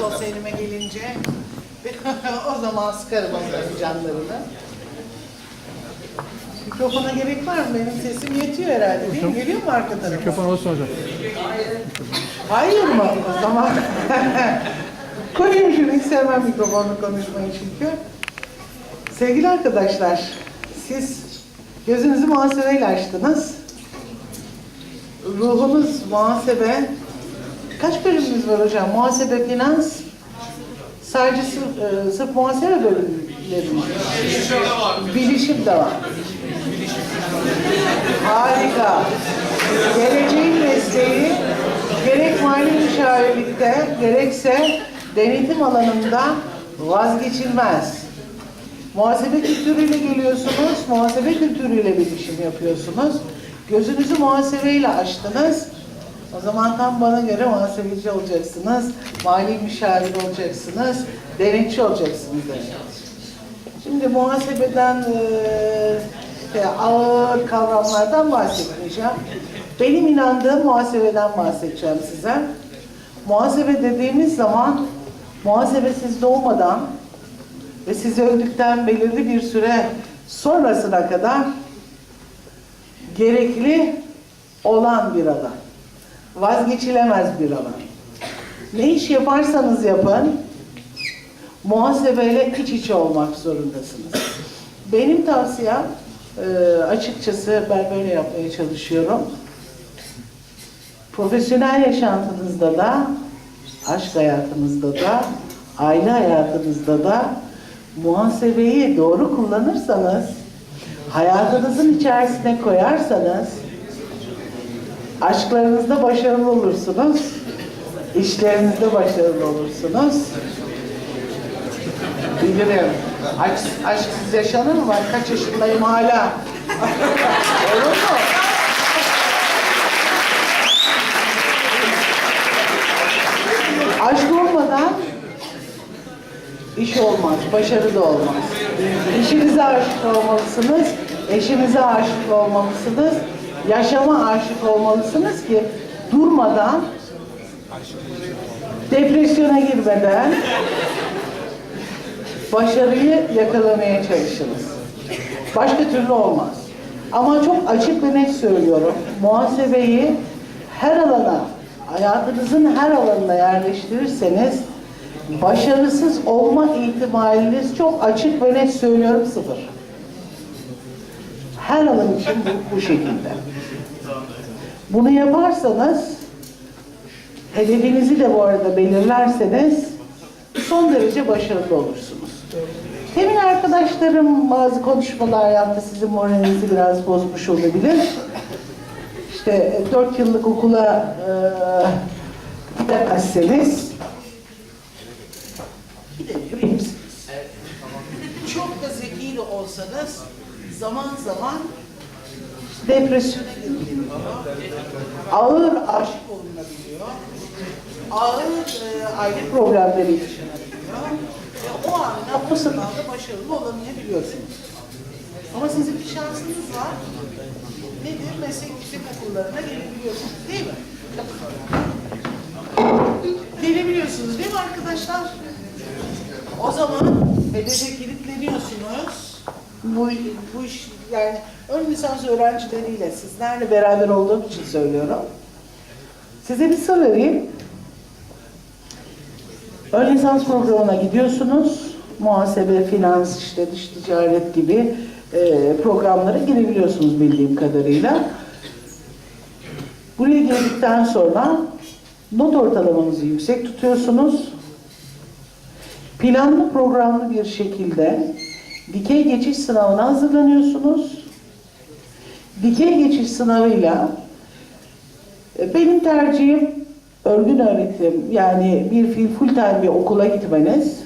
olsa elime gelince o zaman sıkarım onların canlarını. Mikrofona gerek var mı? Benim sesim yetiyor herhalde değil mi? Geliyor mu arka tarafa? Mikrofon olsun hocam. Hayır mı? O zaman koyayım şunu. Hiç sevmem mikrofonla konuşmayı çünkü. Sevgili arkadaşlar, siz gözünüzü muhasebeyle açtınız. Ruhunuz muhasebe. Kaç bölümümüz var hocam? Muhasebe, finans. Sadece sırf, e, sırf muhasebe bölümleri mi? Bilişim de var. Harika. Geleceğin mesleği gerek mali müşavirlikte gerekse denetim alanında vazgeçilmez. Muhasebe kültürüyle geliyorsunuz, muhasebe kültürüyle bilişim yapıyorsunuz. Gözünüzü muhasebeyle açtınız. O zaman tam bana göre muhasebeci olacaksınız, mali müşavir olacaksınız, denetçi olacaksınız. demek. Şimdi muhasebeden eee, işte ağır kavramlardan bahsetmeyeceğim. Benim inandığım muhasebeden bahsedeceğim size. Muhasebe dediğimiz zaman muhasebe siz doğmadan ve siz öldükten belirli bir süre sonrasına kadar gerekli olan bir alan. Vazgeçilemez bir alan. Ne iş yaparsanız yapın, muhasebeyle iç içe olmak zorundasınız. Benim tavsiyem e, açıkçası ben böyle yapmaya çalışıyorum. Profesyonel yaşantınızda da, aşk hayatınızda da, aile hayatınızda da muhasebeyi doğru kullanırsanız, hayatınızın içerisine koyarsanız, aşklarınızda başarılı olursunuz, işlerinizde başarılı olursunuz. Bilirim. Aşk, aşksız yaşanır mı? Ben kaç yaşındayım hala. Olur mu? Aşk olmadan iş olmaz, başarı da olmaz. İşinize aşık olmalısınız, eşinize aşık olmalısınız, yaşama aşık olmalısınız ki durmadan, depresyona girmeden, başarıyı yakalamaya çalışınız. Başka türlü olmaz. Ama çok açık ve net söylüyorum. Muhasebeyi her alana, hayatınızın her alanına yerleştirirseniz başarısız olma ihtimaliniz çok açık ve net söylüyorum sıfır. Her alan için bu, bu şekilde. Bunu yaparsanız hedefinizi de bu arada belirlerseniz son derece başarılı olursunuz. Temin arkadaşlarım bazı konuşmalar yaptı, sizin moralinizi biraz bozmuş olabilir. İşte e, dört yıllık okula e, gidemezseniz gidebilir misiniz? Çok da zeki de olsanız zaman zaman depresyona girebiliyor. Ağır aşık olunabiliyor. Ağır e, aile problemleri yaşanabiliyor. Ve o anda o sınavda başarılı olamayabiliyorsunuz. Ama sizin bir şansınız var. Nedir? Meslek yüksek okullarına gelebiliyorsunuz değil mi? Gelebiliyorsunuz değil mi arkadaşlar? O zaman hedefe kilitleniyorsunuz. Bu, bu iş yani ön lisans öğrencileriyle sizlerle beraber olduğum için söylüyorum. Size bir sır. Ön lisans programına gidiyorsunuz. Muhasebe, finans, işte dış ticaret gibi e, programlara girebiliyorsunuz bildiğim kadarıyla. Buraya girdikten sonra not ortalamanızı yüksek tutuyorsunuz. Planlı programlı bir şekilde dikey geçiş sınavına hazırlanıyorsunuz. Dikey geçiş sınavıyla e, benim tercihim örgün öğretim yani bir full time bir okula gitmeniz.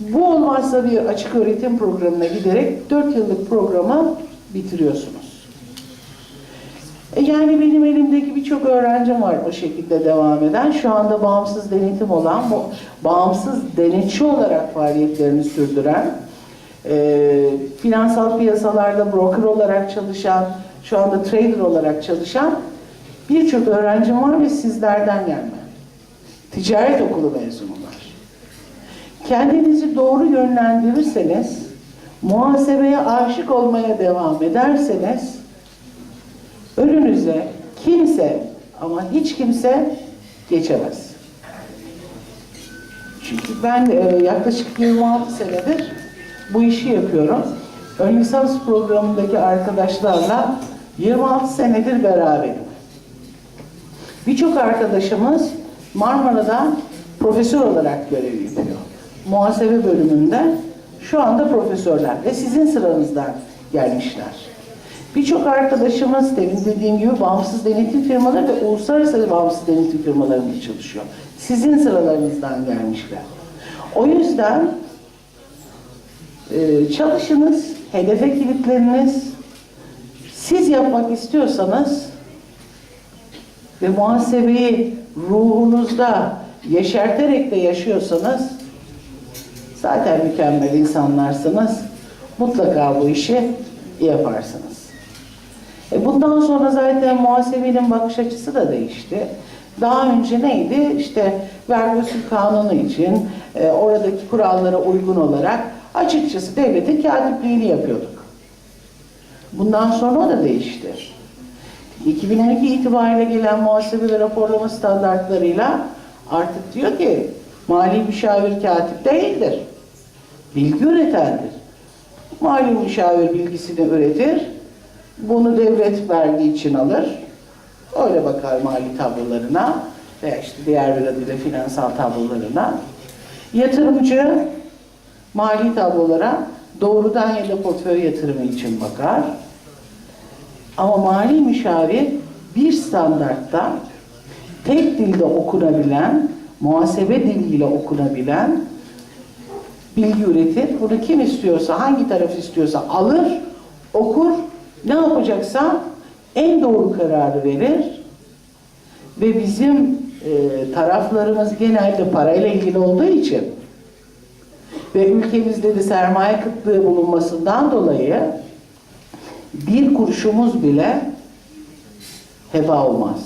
Bu olmazsa bir açık öğretim programına giderek 4 yıllık programı bitiriyorsunuz. E yani benim elimdeki birçok öğrencim var o şekilde devam eden. Şu anda bağımsız denetim olan, bu bağımsız denetçi olarak faaliyetlerini sürdüren, e, finansal piyasalarda broker olarak çalışan, şu anda trader olarak çalışan birçok öğrencim var ve sizlerden gelme. ticaret okulu mezunu var. Kendinizi doğru yönlendirirseniz, muhasebeye aşık olmaya devam ederseniz, önünüze kimse ama hiç kimse geçemez. Çünkü ben e, yaklaşık 26 senedir bu işi yapıyorum. Ön lisans programındaki arkadaşlarla 26 senedir beraberim. Birçok arkadaşımız Marmara'da profesör olarak görev yapıyor. Muhasebe bölümünde şu anda profesörler ve sizin sıranızdan gelmişler. Birçok arkadaşımız demin dediğim gibi bağımsız denetim firmaları ve uluslararası bağımsız denetim firmalarında çalışıyor. Sizin sıralarınızdan gelmişler. O yüzden e, çalışınız, hedefe kilitleriniz, siz yapmak istiyorsanız ve muhasebeyi ruhunuzda yeşerterek de yaşıyorsanız zaten mükemmel insanlarsınız. Mutlaka bu işi yaparsınız. E bundan sonra zaten muhasebenin bakış açısı da değişti. Daha önce neydi? İşte vergi kanunu için e, oradaki kurallara uygun olarak açıkçası devletin katipliğini yapıyorduk. Bundan sonra da değişti. 2012 itibariyle gelen muhasebe ve raporlama standartlarıyla artık diyor ki mali müşavir katip değildir. Bilgi üretendir. Mali müşavir bilgisini üretir. Bunu devlet vergi için alır. Öyle bakar mali tablolarına veya işte diğer bir adıyla finansal tablolarına. Yatırımcı mali tablolara doğrudan ya da portföy yatırımı için bakar. Ama mali müşavir bir standartta tek dilde okunabilen, muhasebe diliyle okunabilen bilgi üretir. Bunu kim istiyorsa, hangi taraf istiyorsa alır, okur, ne yapacaksa en doğru kararı verir. Ve bizim e, taraflarımız genelde parayla ilgili olduğu için ve ülkemizde de sermaye kıtlığı bulunmasından dolayı bir kuruşumuz bile heba olmaz.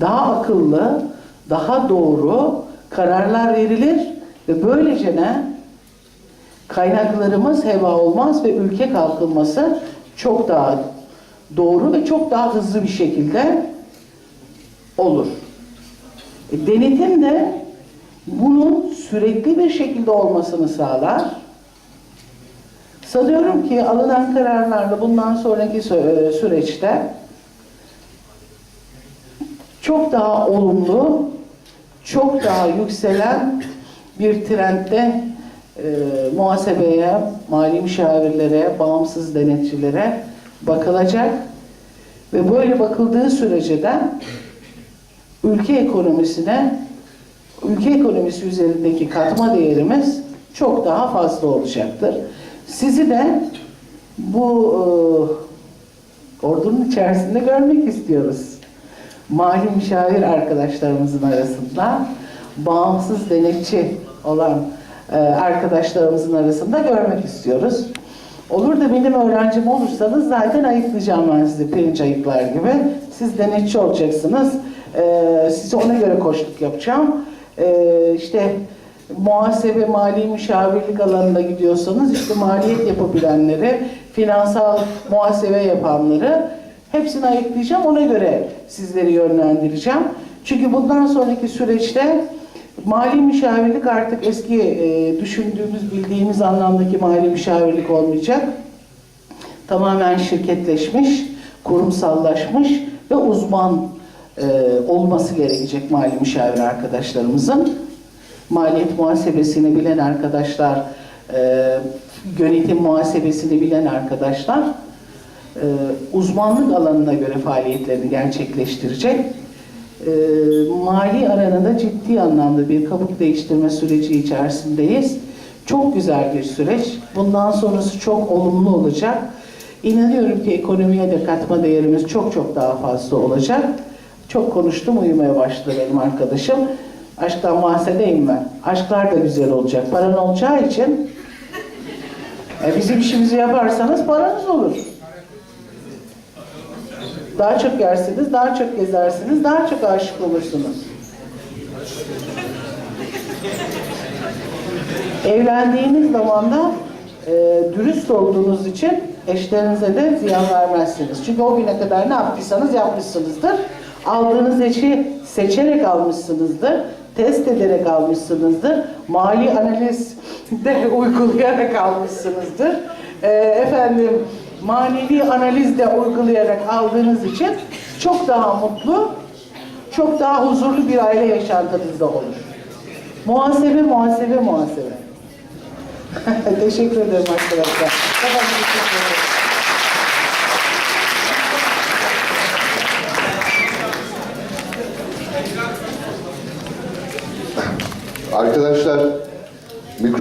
Daha akıllı, daha doğru kararlar verilir ve böylece ne? Kaynaklarımız heba olmaz ve ülke kalkınması çok daha doğru ve çok daha hızlı bir şekilde olur. E, denetim de bunun sürekli bir şekilde olmasını sağlar. Sanıyorum ki alınan kararlarla bundan sonraki e, süreçte çok daha olumlu, çok daha yükselen bir trendde e, muhasebeye, mali müşavirlere, bağımsız denetçilere bakılacak ve böyle bakıldığı sürece de ülke ekonomisine, ülke ekonomisi üzerindeki katma değerimiz çok daha fazla olacaktır. Sizi de bu e, ordunun içerisinde görmek istiyoruz. Mali müşavir arkadaşlarımızın arasında, bağımsız denetçi olan arkadaşlarımızın arasında görmek istiyoruz. Olur da benim öğrencim olursanız zaten ayıklayacağım ben sizi pirinç ayıklar gibi. Siz denetçi olacaksınız. E, size ona göre koşluk yapacağım. E, işte muhasebe, mali müşavirlik alanında gidiyorsanız işte maliyet yapabilenleri, finansal muhasebe yapanları hepsini ayıklayacağım. Ona göre sizleri yönlendireceğim. Çünkü bundan sonraki süreçte mali müşavirlik artık eski e, düşündüğümüz, bildiğimiz anlamdaki mali müşavirlik olmayacak. Tamamen şirketleşmiş, kurumsallaşmış ve uzman e, olması gerekecek mali müşavir arkadaşlarımızın maliyet muhasebesini bilen arkadaşlar, e, yönetim muhasebesini bilen arkadaşlar e, uzmanlık alanına göre faaliyetlerini gerçekleştirecek. E, mali alanında ciddi anlamda bir kabuk değiştirme süreci içerisindeyiz. Çok güzel bir süreç. Bundan sonrası çok olumlu olacak. İnanıyorum ki ekonomiye de katma değerimiz çok çok daha fazla olacak. Çok konuştum, uyumaya başladı benim arkadaşım. Aşktan bahsedeyim ben. Aşklar da güzel olacak. Paran olacağı için e, bizim işimizi yaparsanız paranız olur. Daha çok yersiniz, daha çok gezersiniz, daha çok aşık olursunuz. Evlendiğiniz zaman da e, dürüst olduğunuz için eşlerinize de ziyan vermezsiniz. Çünkü o güne kadar ne yaptıysanız yapmışsınızdır. Aldığınız eşi seçerek almışsınızdır. Test ederek almışsınızdır. Mali analiz de uygulayarak almışsınızdır. E, efendim manevi analiz de uygulayarak aldığınız için çok daha mutlu, çok daha huzurlu bir aile yaşantınız da olur. Muhasebe, muhasebe, muhasebe. teşekkür ederim arkadaşlar. Arkadaşlar